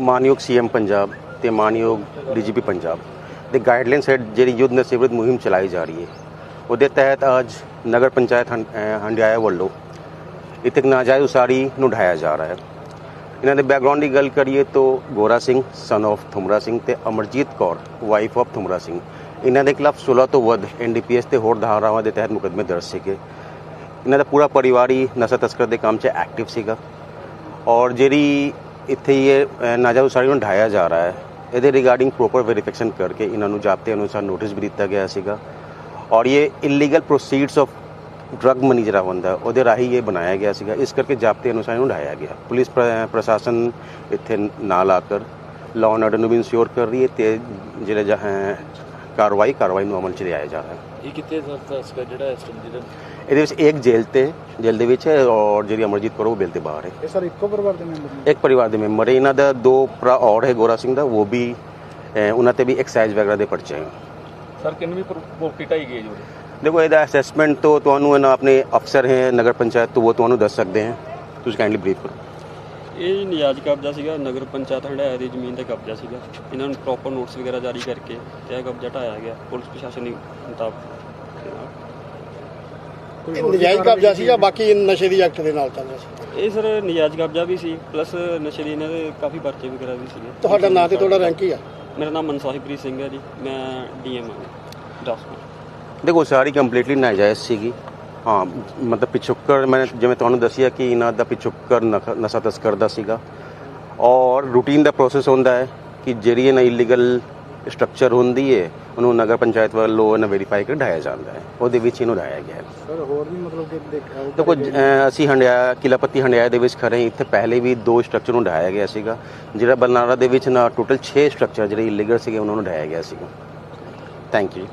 ਮਾਨਯੋਗ ਸੀਐਮ ਪੰਜਾਬ ਤੇ ਮਾਨਯੋਗ ਡੀਜੀਪੀ ਪੰਜਾਬ ਦੇ ਗਾਈਡਲਾਈਨਸ ਹੈ ਜਿਹੜੀ ਯੁੱਧ ਨਸੀਬਤ ਮੁਹਿੰਮ ਚਲਾਈ ਜਾ ਰਹੀ ਹੈ। ਉਹਦੇ ਤਹਿਤ ਅੱਜ ਨਗਰ ਪੰਚਾਇਤ ਹੰ- ਹੰਡਿਆਇਆ ਵੱਲੋਂ ਇੱਥੇ ਇੱਕ ਨਾਜਾਇਜ਼ ਉਸਾਰੀ ਨੂੰ ਢਾਇਆ ਜਾ ਰਿਹਾ ਹੈ। ਇਹਨਾਂ ਦੇ ਬੈਕਗ੍ਰਾਉਂਡ ਦੀ ਗੱਲ ਕਰੀਏ ਤਾਂ ਗੋਰਾ ਸਿੰਘ ਸਨ of ਥੁਮਰਾ ਸਿੰਘ ਤੇ ਅਮਰਜੀਤ ਕੌਰ ਵਾਈਫ of ਥੁਮਰਾ ਸਿੰਘ, ਇਹਨਾਂ ਦੇ ਖਿਲਾਫ 16 ਤੋਂ ਵੱਧ ਐਨਡੀਪੀਐਸ ਤੇ ਹੋਰ ਧਾਰਾਵਾਂ ਦੇ ਤਹਿਤ ਮੁਕੱਦਮੇ ਦਰਜ ਸੀਗੇ। ਇਹਨਾਂ ਦਾ ਪੂਰਾ ਪਰਿਵਾਰ ਹੀ ਨਸ਼ਾ ਤਸਕਰ ਦੇ ਕੰਮ 'ਚ ਐਕਟਿਵ ਸੀਗਾ। ਔਰ ਜਿਹੜੀ ਇੱਥੇ ਇਹ ਅ, ਨਾਜਾਇਜ਼ ਉਸਾਰੀ ਨੂੰ ਢਾਇਆ ਜਾ ਰਿਹਾ ਹੈ। ਇਹਦੇ ਰਿਗਾਰਡਿੰਗ ਪ੍ਰੋਪਰ ਵੈਰੀਫਿਕੇਸ਼ਨ ਕਰਕੇ ਇਹਨਾਂ ਨੂੰ ਜਾਬਤੇ ਅਨੁਸਾਰ ਨੋਟਿਸ ਵੀ ਦਿੱਤਾ ਗਿਆ ਸੀਗਾ। ਔਰ ਇਹ illegal proceeds of drug money ਜਿਹੜਾ ਹੁੰਦਾ ਉਹਦੇ ਰਾਹੀਂ ਇਹ ਬਣਾਇਆ ਗਿਆ ਸੀਗਾ। ਇਸ ਕਰਕੇ ਜਾਬਤੇ ਅਨੁਸਾਰ ਇਹਨੂੰ ਢਾਇਆ ਗਿਆ। ਪੁਲਿਸ ਪ੍ਰ- ਪ੍ਰਸ਼ਾਸਨ ਇੱਥੇ ਨਾਲ ਆ ਕਰ। ਲਾਅ ਐਂਡ ਆਰਡਰ ਨੂੰ ਵੀ ਇਨਸ਼ੋਰ ਕਰ ਰਹੀ ਹੈ ਤੇ ਜਿਹੜੇ ਜਹਾਂ ਕਾਰਵਾਈ ਕਾਰਵਾਈ ਨੂੰ ਅਮਲ ਚ ਲਿਆਇਆ ਜਾ ਰਿਹਾ ਹੈ। ਇਹ ਕਿੱਥੇ ਸਰ ਜਿਹੜਾ ਇਸ ਟਾਈਮ ਜਿਹੜਾ ਇਹਦੇ ਵਿੱਚ ਇੱਕ ਜੇਲ੍ਹ ਤੇ ਜੇਲ੍ਹ ਦੇ ਵਿੱਚ ਹੈ ਔਰ ਜਿਹੜੀ ਅਮਰਜੀਤ ਕੌਰ ਉਹ ਬੇਲ ਤੇ ਬਾਹਰ ਹੈ। ਇਹ ਸਰ ਇੱਕੋ ਪਰਿਵਾਰ ਦੇ ਮੈਂਬਰ ਨੇ? ਇੱਕ ਪਰਿਵਾਰ ਦੇ ਮੈਂਬਰ ਹੈ। ਇਹਨਾਂ ਦਾ ਦੋ ਭਰਾ ਔਰ ਹੈ ਗੋਰਾ ਸਿੰਘ ਦਾ ਉਹ ਵੀ ਅਹ, ਉਹਨਾਂ ਤੇ ਵੀ ਐਕਸਾਈਜ਼ ਵਗੈਰਾ ਦੇ ਪਰਚੇ ਹੈ। ਸਰ ਕਿੰਨੀ ਵੀ ਪ੍ਰੋਪਰਟੀ ਢਾਈ ਗਈ ਹੈ ਜੋ ਦੇਖੋ ਇਹਦਾ ਅਸੈਸਮੈਂਟ ਤੋਂ ਤੁਹਾਨੂੰ ਇਹਨਾਂ ਆਪਣੇ ਅਫਸਰ ਹੈ ਨਗਰ ਪੰਚਾਇਤ ਤੋਂ ਉਹ ਤੁਹਾਨੂੰ ਦੱਸ ਸਕਦੇ ਹੈ। ਤੁਸੀਂ ਕਾਈਂਡਲੀ ਬਰੀਫ ਕਰੋ। ਇਹ ਨਿਆਜ਼ ਕਬਜ਼ਾ ਸੀਗਾ ਨਗਰ ਪੰਚਾਇਤ ਹੰਡਾਇਆ ਦੀ ਜ਼ਮੀਨ ਤੇ ਕਬਜ਼ਾ ਸੀਗਾ। ਇਹਨਾਂ ਨੂੰ ਪ੍ਰੋਪਰ ਨੋਟਿਸ ਵਗੈਰਾ ਜਾਰੀ ਕਰਕੇ ਤੇ ਇਹ ਕਬਜ਼ਾ ਢਾਇਆ ਗਿਆ ਪੁਲਿਸ ਪ੍ਰਸ਼ਾਸਨ ਦੀ ਮੁਤਾਬਕ। ਇਹ ਨਜਾਇਜ਼ ਕਬਜ਼ਾ ਸੀਗਾ ਬਾਕੀ ਨਸ਼ੇ ਦੀ ਐਕਟ ਦੇ ਨਾਲ ਚੱਲ ਰਿਹਾ ਸੀ। ਇਹ ਸਰ ਨਿਆਜ਼ ਕਬਜ਼ਾ ਵੀ ਸੀ ਪਲੱਸ ਨਸ਼ੇ ਦੀ ਇਹਨਾਂ ਦੇ ਕਾਫੀ ਪਰਚੇ ਵਗੈਰਾ ਵੀ ਸੀਗੇ। ਤੁਹਾਡਾ ਨਾਂ ਤੇ ਤੁਹਾਡਾ ਰੈਂਕ ਹੀ ਆ? ਮੇਰਾ ਨਾਮ ਮਨਸਾਹਿਬਪ੍ਰੀਤ ਸਿੰਘ ਹੈ ਜੀ ਮੈਂ ਡੀਐਮ ਹਾਂ ਦਸਪੁਰ ਦੇਖੋ ਸਾਰੀ ਕੰਪਲੀਟਲੀ ਨਾਜਾਇਜ਼ ਸੀਗੀ। ਹਾਂ ਮਤਲਬ ਪਿਛੋਕਰ ਮੈਂ ਜਿਵੇਂ ਤੁਹਾਨੂੰ ਦੱਸਿਆ ਕਿ ਇਹਨਾਂ ਦਾ ਪਿਛੋਕਰ ਨਸ਼ਾ ਤਸਕਰ ਦਾ ਸੀਗਾ। ਔਰ ਰੂਟੀਨ ਦਾ ਪ੍ਰੋਸੈਸ ਹੁੰਦਾ ਹੈ ਕਿ ਜਿਹੜੀ ਇਹਨਾਂ ਇਲੀਗਲ ਸਟਰਕਚਰ ਹੁੰਦੀ ਹੈ ਉਹਨੂੰ ਨਗਰ ਪੰਚਾਇਤ ਵੱਲੋਂ ਇਹਨਾਂ ਵੈਰੀਫਾਈ ਕਰ ਢਾਇਆ ਜਾਂਦਾ ਹੈ। ਉਹਦੇ ਵਿੱਚ ਇਹਨੂੰ ਢਾਇਆ ਗਿਆ ਹੈ। ਸਰ ਹੋਰ ਵੀ ਮਤਲਬ ਕਿ ਦੇਖਿਆ ਦੇਖੋ ਅਸੀਂ ਹੰਡਿਆ ਕਿਲਾਪੱਤੀ ਹੰਡਿਆ ਦੇ ਵਿੱਚ ਖੜੇ। ਇੱਥੇ ਪਹਿਲੇ ਵੀ ਦੋ ਸਟਰਕਚਰ ਨੂੰ ਢਾਇਆ ਗਿਆ ਸੀਗਾ। ਜਿਹੜਾ ਬਲਨਾਰਾ ਦੇ ਵਿੱਚ ਨਾ ਟੋਟਲ 6 ਸਟਰਕਚਰ ਜਿਹੜੇ ਇਲੀਗਲ ਸੀਗੇ ਉਹਨਾਂ ਨੂੰ ਢਾਇਆ ਗਿਆ ਸੀਗਾ। Thank you